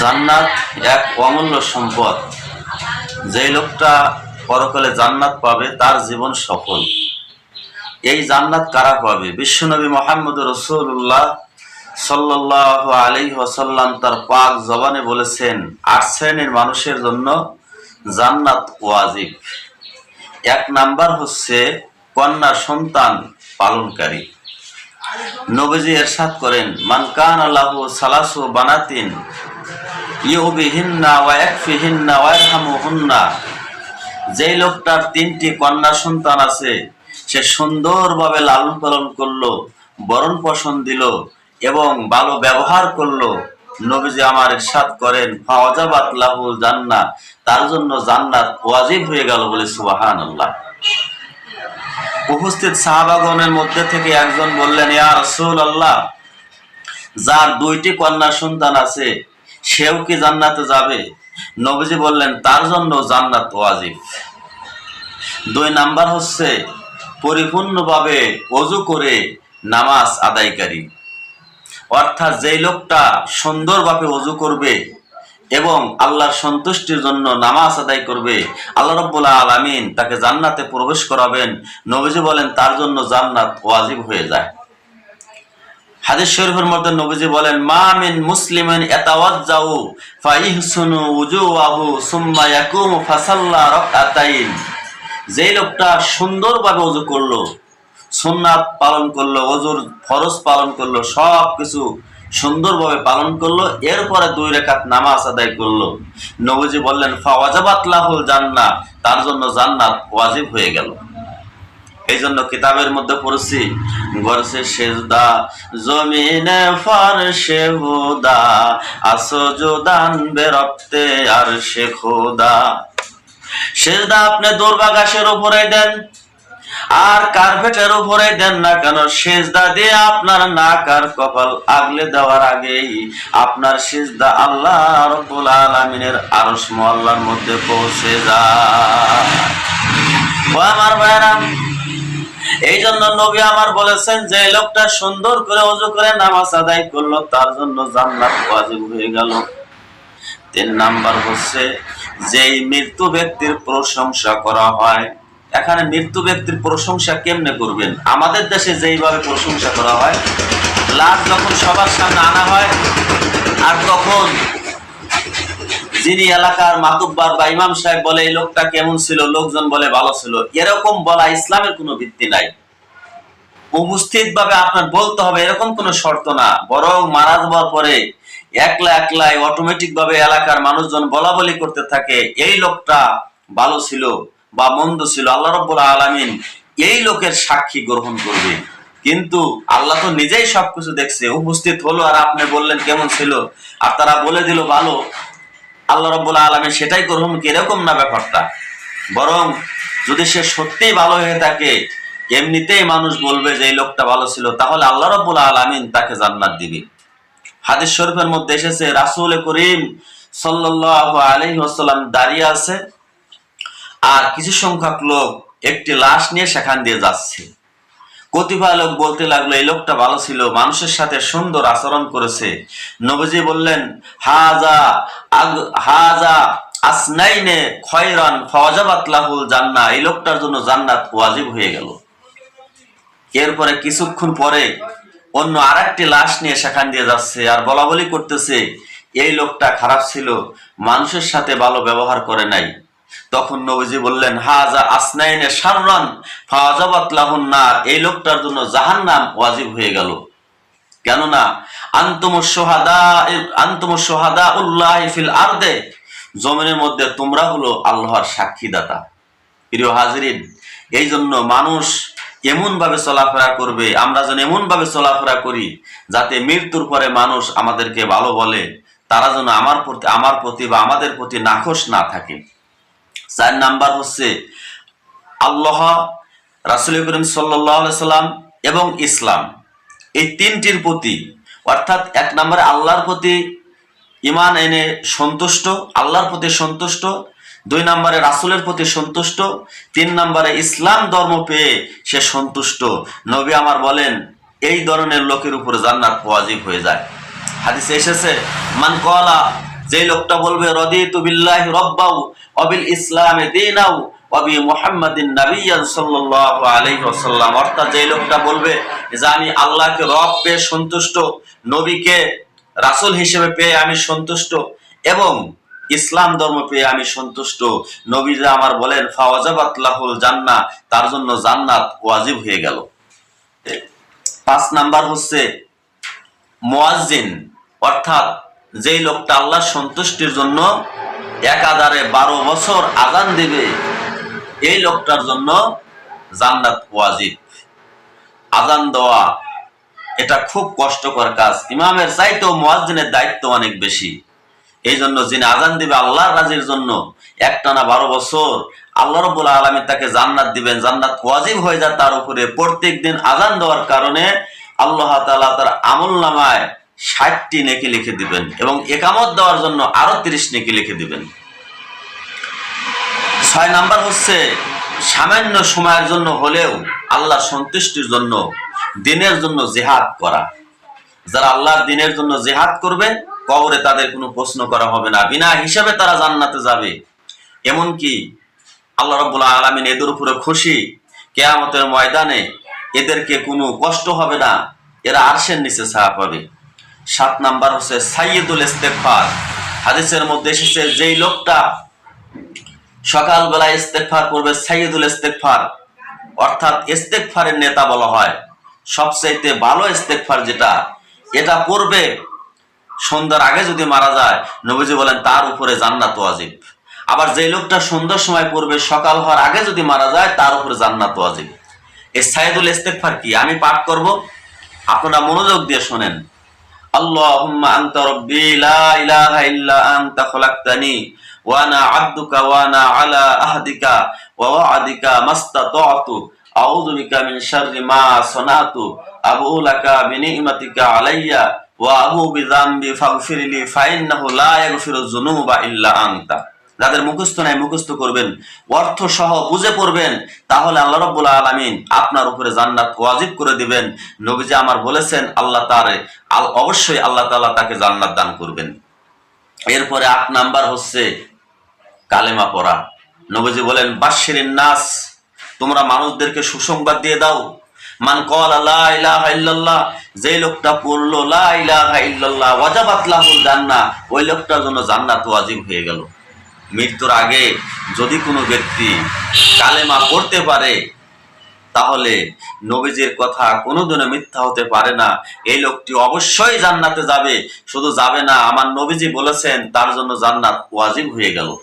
জান্নাত এক অমূল্য সম্পদ। যে লোকটা পরকালে জান্নাত পাবে, তার জীবন সফল। এই জান্নাত কারা পাবে? বিশ্বনবী মোহাম্মদ রসুল্লাহ সাল্লাহ আলী ওসাল্লাম তার পাক জবানে বলেছেন, আট শ্রেণির মানুষের জন্য জান্নাত ওয়াজিব। এক নাম্বার হচ্ছে কন্যা সন্তান পালনকারী। নবীজি এরশাদ করেন, মান কান আল্লাহু সালাসু বানাতিন যেই লোকটার তিনটি কন্যা সন্তান আছে, সে সুন্দরভাবে লালন পালন করল, বরণ পোষণ দিল এবং ভালো ব্যবহার করল। নবীজি আমার ইরশাদ করেন, ফাওয়াজাবাত লাহু জান্নাত তার জন্য জান্নাত ওয়াজিব হয়ে গেল বলে সুবহানাল্লাহ। উপস্থিত সাহাবাগণের মধ্যে থেকে একজন বললেন, ইয়া রসুল আল্লাহ যার দুইটি কন্যা সন্তান আছে সেও কি জান্নাতে যাবে? নবীজি বললেন, তার জন্য জান্নাত ওয়াজিব। দুই নাম্বার হচ্ছে, পরিপূর্ণভাবে অজু করে নামাজ আদায়কারী। অর্থাৎ যেই লোকটা সুন্দরভাবে অজু করবে এবং আল্লাহর সন্তুষ্টির জন্য নামাজ আদায় করবে, আল্লাহ রব্বুল্লাহ আলামিন তাকে জান্নাতে প্রবেশ করাবেন। নবীজি বলেন, তার জন্য জান্নাত ওয়াজিব হয়ে যায়। হাদিস শরীফের মধ্যে নবীজি বলেন, মা মিন মুসলিমিন ইয়াতাওয়াজ্জাউ ফাইহসুনু উজুওয়াহু সুম্মা ইয়াকুমু ফাসাল্লা রাকাতাইন। যেই লোকটা সুন্দরভাবে ওযু করল, সুন্নাত পালন করল ওজুর ফরজ পালন করল সব কিছু সুন্দরভাবে পালন করল, এরপরে দুই রেখাত নামাজ আদায় করল। নবীজি বললেন, ফাওয়াজাবাত লাহুল জান্নাহ। তার জন্য জান্নাত ওয়াজিব হয়ে গেল। এই জন্য কিতাবের মধ্যে পড়ছি গরসে সেজদা, জমিনে ফারশে হুদা আসজুদান বেরক্তে আর সে খোদা। সেজদা আপনি দৌড়বা ঘাসের উপরে দেন, আর কার্পেটের উপরে দেন না কেন, সেজদা দিয়ে আপনার নাক আর কপাল আগলে দেওয়ার আগেই আপনার সেজদা আল্লাহ রব্বুল আলামিনের আরশ মহল্লার মধ্যে পৌঁছে যায়। আমার ভাইরাম এই জন্য নবী আমার বলেছেন, যে লোকটা সুন্দর করে অজু করে নামাজ আদায় করল, তার জন্য জান্নাত ওয়াজিব হয়ে গেল। তিন নাম্বার হচ্ছে, যেই মৃত্যু ব্যক্তির প্রশংসা করা হয়, এখানে মৃত্যু ব্যক্তির প্রশংসা কেমনে করবেন? আমাদের দেশে যেইভাবে প্রশংসা করা হয়, লাশ যখন সবার সামনে আনা হয়, আর তখন যিনি এলাকার মাতুব্বার বা ইমাম সাহেব বলে, এই লোকটা কেমন ছিল? লোকজন বলে, ভালো ছিল। এরকম বলা ইসলামের কোনো ভিত্তি নাই। উপস্থিত ভাবে আপনার বলতে হবে, এরকম কোনো শর্ত না। বরং মারা যাওয়ার পরে একলা একলাই অটোমেটিক ভাবে এলাকার মানুষজন বলা বলি করতে থাকে, এই লোকটা ভালো ছিল বা মন্দ ছিল, আল্লাহ রব্বুল আলামিন এই লোকের সাক্ষী গ্রহণ করবে। কিন্তু আল্লাহ তো নিজেই সবকিছু দেখছে। উপস্থিত হলো আর আপনি বললেন, কেমন ছিল? আর তারা বলে দিল, ভালো। আল্লাহ রব্বুল আলমী সেটাই গ্রহণ কীরকম না ব্যাপারটা? বরং যদি সে সত্যিই ভালো হয়ে থাকে, এমনিতেই মানুষ বলবে যে, এই লোকটা ভালো ছিল। তাহলে আল্লাহ রব্বুল আলমিন তাকে জান্নাত দিবে। হাদিস শরীফের মধ্যে এসেছে, রাসুল করিম সাল্লাহ আলহি আসাল্লাম দাঁড়িয়ে আছে, আর কিছু সংখ্যক লোক একটি লাশ নিয়ে সেখান দিয়ে যাচ্ছে। কতিপয় লোক বলতে লাগল, এই লোকটা ভালো ছিল, মানুষের সাথে সুন্দর আচরণ করেছে। নবজি বললেন, হাজা হাজা আসনাইনে খয়রান ফওয়াজাবাত লাহুল জান্নাহ। এই লোকটার জন্য জান্নাত ওয়াজিব হয়ে গেল। এরপরে কিছুক্ষণ পরে অন্য আরেকটি লাশ নিয়ে সেখান দিয়ে যাচ্ছে আর বলা বলি করতেছে, এই লোকটা খারাপ ছিল, মানুষের সাথে ভালো ব্যবহার করে নাই। তখন নবীজি বললেন, হাজা আসনাইনে সাররান ফাওয়াজাবাত লাহুন নার। এই লোকটার জন্য জাহান্নাম ওয়াজিব হয়ে গেল। কেননা, আন্তম সোহাদা আন্তম সোহাদা উল্লাহ ফিল আরদে, জমিনের মধ্যে তোমরা হলো আল্লাহর সাক্ষীদাতা। প্রিয় এই জন্য মানুষ এমন ভাবে চলাফেরা করবে, আমরা যেন এমন ভাবে চলাফেরা করি, যাতে মৃত্যুর পরে মানুষ আমাদেরকে ভালো বলে, তারা যেন আমার প্রতি আমার প্রতি বা আমাদের প্রতি নাখোশ না থাকে। চার নাম্বার হচ্ছে আল্লাহ রাসুল করিম সাল্লাম এবং ইসলাম এই তিনটির প্রতি, অর্থাৎ এক নম্বরে আল্লাহর প্রতি ইমান এনে সন্তুষ্ট, আল্লাহর প্রতি সন্তুষ্ট, দুই নম্বরে রাসুলের প্রতি সন্তুষ্ট, তিন নম্বরে ইসলাম ধর্ম পেয়ে সে সন্তুষ্ট। নবী আমার বলেন, এই ধরনের লোকের উপর জান্নাত ওয়াজিব হয়ে যায়। হাদিসে এসেছে, মান কলা যে লোকটা বলবে, রদিতু বিল্লাহি রব্বাউ অবিল ইসলামে দীনাউ অবি মুহাম্মাদিন নাবিয়ান সাল্লাল্লাহু আলাইহি অর্থাৎ যে লোকটা বলবে যে, আমি আল্লাহকে রব পেয়ে সন্তুষ্ট, নবীকে রাসূল হিসেবে পেয়ে আমি সন্তুষ্ট এবং ইসলাম ধর্ম পেয়ে আমি সন্তুষ্ট। নবীরা আমার বলেন, ফাওয়াজাবাত লাহুল জান্নাহ। তার জন্য জান্নাত ওয়াজিব হয়ে গেল। পাঁচ নাম্বার হচ্ছে মুয়াজ্জিন, অর্থাৎ যেই লোকটা আল্লাহ সন্তুষ্টির জন্য একাধারে বারো বছর আজান দিবে, এই লোকটার জন্য জান্নাত ওয়াজিব। আজান দেওয়া, এটা খুব কষ্টকর কাজ। ইমামের চাইতেও মুয়াজ্জিনের দায়িত্ব অনেক বেশি। এই জন্য যিনি আজান দিবে আল্লাহর রাজির জন্য, একটানা বারো বছর আল্লাহ রব্বুল আলমী তাকে জান্নাত দিবেন। জান্নাত ওয়াজিব হয়ে যায় তার উপরে। প্রত্যেক দিন আজান দেওয়ার কারণে আল্লাহ তাআলা তার আমল নামায় ষাটটি নেকি লিখে দিবেন এবং একামত দেওয়ার জন্য আরও তিরিশ নেকি লিখে দিবেন। ছয় নাম্বার হচ্ছে, সামান্য সময়ের জন্য হলেও আল্লাহ সন্তুষ্টির জন্য, দিনের জন্য জেহাদ করা। যারা আল্লাহর দিনের জন্য জেহাদ করবে, কবরে তাদের কোনো প্রশ্ন করা হবে না। বিনা হিসাবে তারা জান্নাতে যাবে। এমনকি আল্লাহ রব্বুল আলমিন এদের উপরে খুশি, কেয়ামতের ময়দানে এদেরকে কোনো কষ্ট হবে না। এরা আরশের নিচে ছায়া পাবে। সাত নাম্বার হচ্ছে সাইয়দুল ইস্তেকফার হাদিসের মধ্যে এসেছে, যেই লোকটা সকালবেলা ইস্তেকফার করবে সাইয়দুল ইস্তেকফার অর্থাৎ ইস্তেকফারের নেতা বলা হয়। সবচাইতে ভালো ইস্তেকফার যেটা, এটা পড়বে সন্ধ্যার আগে যদি মারা যায়, নবীজি বলেন, তার উপরে জান্নাত ওয়াজিব। আবার যে লোকটা সন্ধ্যার সময় পড়বে, সকাল হওয়ার আগে যদি মারা যায়, তার উপরে জান্নাত ওয়াজিব। এই সাইদুল ইস্তেকফার কি? আমি পাঠ করব। আপনারা মনোযোগ দিয়ে শোনেন। রাব্বি লা ইলাহা ইল্লা আনতা খলাকতানি, ওয়া আনা আবদুকা ওয়া আনা আলা আহদিকা, ওয়া ওয়া'দিকা মাস্তাতা'তু, আউযু বিকা মিন শাররি মা সানাতু আবু লাকা বিনি'মাতিকা আলাইয়া, ওয়া আবু বিযামবি ফাগফিরলি, ফাইন্নাহু লা ইয়াগফিরুয যুনুবা ইল্লা আনতা। যাদের মুখস্থ নাই মুখস্থ করবেন, অর্থ সহ বুঝে পড়বেন, তাহলে আল্লাহ রব্বুল আলামিন আপনার উপরে জান্নাত ওয়াজিব করে দিবেন। নবীজি আমার বলেছেন, আল্লাহ তারে অবশ্যই আল্লাহ তাআলা তাকে জান্নাত দান করবেন। এরপরে আট নাম্বার হচ্ছে কালেমা পড়া। নবীজি বলেন বাশিরিন নাস, তোমরা মানুষদেরকে সুসংবাদ দিয়ে দাও। মান কল লা ইলাহা যে লোকটা পড়ল, লা ইলাহা ওয়াজাবাত ওই লোকটার জন্য জান্নাত ওয়াজিব হয়ে গেল। মৃত্যুর আগে যদি কোনো ব্যক্তি কালেমা পড়তে পারে, তাহলে নবীজির কথা কোনোদিনও মিথ্যা হতে পারে না। এই লোকটি অবশ্যই জান্নাতে যাবে। শুধু যাবে না, আমার নবীজি বলেছেন, তার জন্য জান্নাত ওয়াজিব হয়ে গেল।